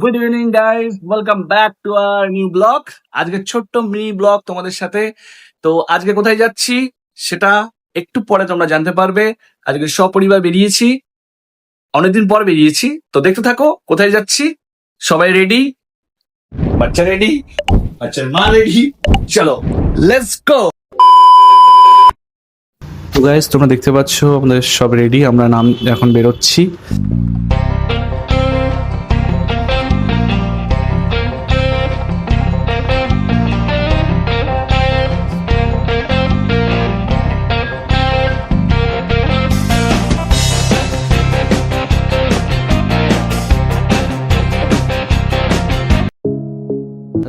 Good evening guys welcome back to our new blog আজকে ছোট্ট mini blog তোমাদের সাথে। তো আজকে কোথায় যাচ্ছি সেটা একটু পরে তোমরা জানতে পারবে। আজকে সপরিবার বেরিয়েছি। অনেকদিন পর বেরিয়েছি। তো দেখতে থাকো, কোথায় যাচ্ছি? সবাই রেডি বাচ্চা রেডি বাচ্চার মা রেডি চলো লেটস গো তো গাইস তোমরা দেখতে পাচ্ছ, আমাদের সব রেডি আমরা নাম এখন বেরোচ্ছি।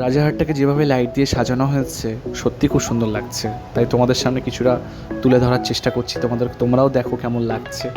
রাজারহাটটাকে যেভাবে লাইট দিয়ে সাজানো হয়েছে, সত্যি খুব সুন্দর লাগছে। তাই তোমাদের সামনে কিছুটা তুলে ধরার চেষ্টা করছি। তোমাদের তোমরাও দেখো কেমন লাগছে।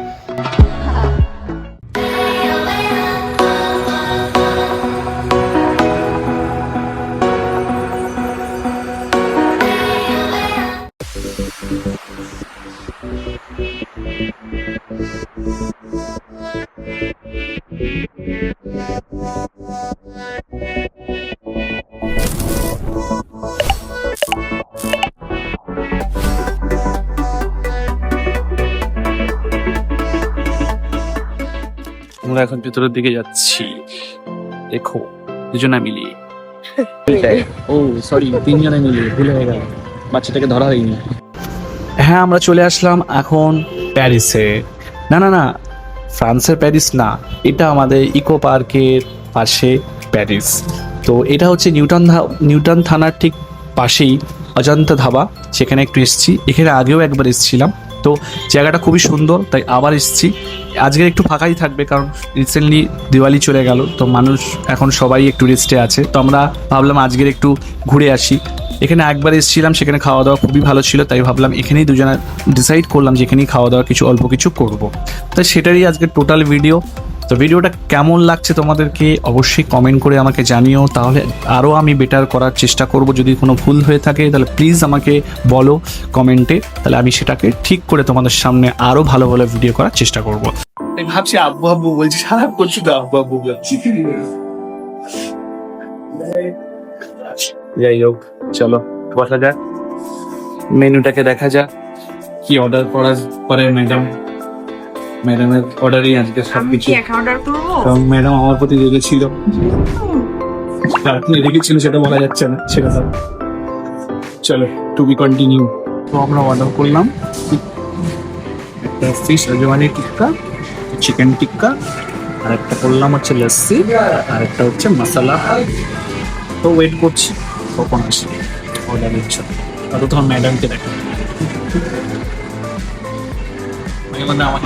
আমরা এখন ভেতরের দিকে যাচ্ছি। দেখো দুজনে মিলিয়ে ও সরি তিনজনে মিলিয়ে ভুল হয়ে গেল। বাচ্চাটাকে ধরা হয়নি। হ্যাঁ আমরা চলে আসলাম এখন প্যারিসে। না না না ফ্রান্সের প্যারিস না এটা আমাদের ইকো পার্কের পাশে প্যারিস। তো এটা হচ্ছে নিউটন ধা- নিউটন থানার ঠিক পাশেই অজন্তা ধাবা সেখানে একটু এসেছি। এখানে আগেও একবার এসেছিলাম। তো জায়গাটা খুবই সুন্দর তাই আবার এসেছি। আজকে একটু ফাঁকাই থাকবে, কারণ রিসেন্টলি দিওয়ালি চলে গেল, তো মানুষ এখন সবাই একটু রেস্টে আছে। তো আমরা ভাবলাম আজকের একটু ঘুরে আসি। এখানে একবার এসেছিলাম, সেখানে খাওয়া দাওয়া খুবই ভালো ছিল, তাই ভাবলাম এখানেই দুজনে ডিসাইড করলাম যে এখানেই খাওয়া দাওয়া কিছু, অল্প কিছু করব। তাই সেটারই আজকে টোটাল ভিডিও তো ভিডিওটা কেমন লাগছে তোমাদেরকে অবশ্যই কমেন্ট করে আমাকে জানিও, তাহলে আরও আমি বেটার করার চেষ্টা করব। যদি কোনো ভুল হয়ে থাকে, তাহলে প্লিজ আমাকে বলো কমেন্টে তাহলে আমি সেটাকে ঠিক করে তোমাদের সামনে আরও ভালো ভালো ভিডিও করার চেষ্টা করব। আমি ভাবছি আব্বু আব্বু বলছি খারাপ করছি তো আব্বু আব্বু বলছি। যাই হোক, চলো, বসা যাক। মেনুটাকে দেখা যাক। কি অর্ডার করার পরে ম্যাডাম ম্যাডামের অর্ডারই আজকে সব আমি কিছু। কি এখন অর্ডার করব? এবং ম্যাডাম আমার প্রতি রেগেছিল আপনি রেগেছিল সেটা বলা যাচ্ছে না সেটা তো চলো টু বি কন্টিনিউ তো আমরা অর্ডার করলাম। একটা ফিশ আজওয়ানি টিক্কা চিকেন টিক্কা আর একটা করলাম হচ্ছে লস্যি আর একটা হচ্ছে মশলা তো ওয়েট করছি কখন আসবে? অর্ডার দিচ্ছে। তত তখন ম্যাডামকে দেখা। মানে আমার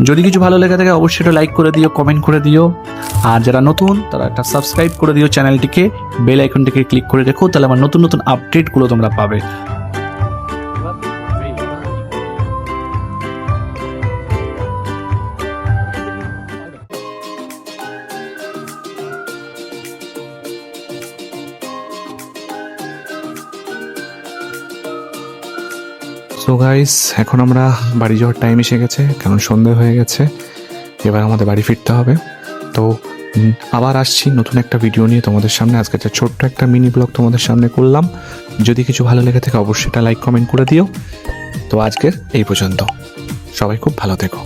যদি কিছু ভালো লেগে থাকে, অবশ্যই এটা লাইক করে দিও কমেন্ট করে দিও। আর যারা নতুন, তারা একটা সাবস্ক্রাইব করে দিও চ্যানেলটিকে। বেল আইকনটিকে ক্লিক করে রেখো, তাহলে আমার নতুন নতুন আপডেটগুলো তোমরা পাবে। সো গাইস এখন আমরা বাড়ি যাওয়ার টাইম এসে গেছে, কারণ সন্ধে হয়ে গেছে, এবার আমাদের বাড়ি ফিরতে হবে। তো আবার আসছি নতুন একটা ভিডিও নিয়ে তোমাদের সামনে। আজকে একটা ছোট্ট একটা মিনি ব্লগ তোমাদের সামনে করলাম। যদি কিছু ভালো লেগে থাকে, অবশ্যই একটা লাইক কমেন্ট করে দিও। তো আজকের এই পর্যন্ত। সবাই খুব ভালো থেকো।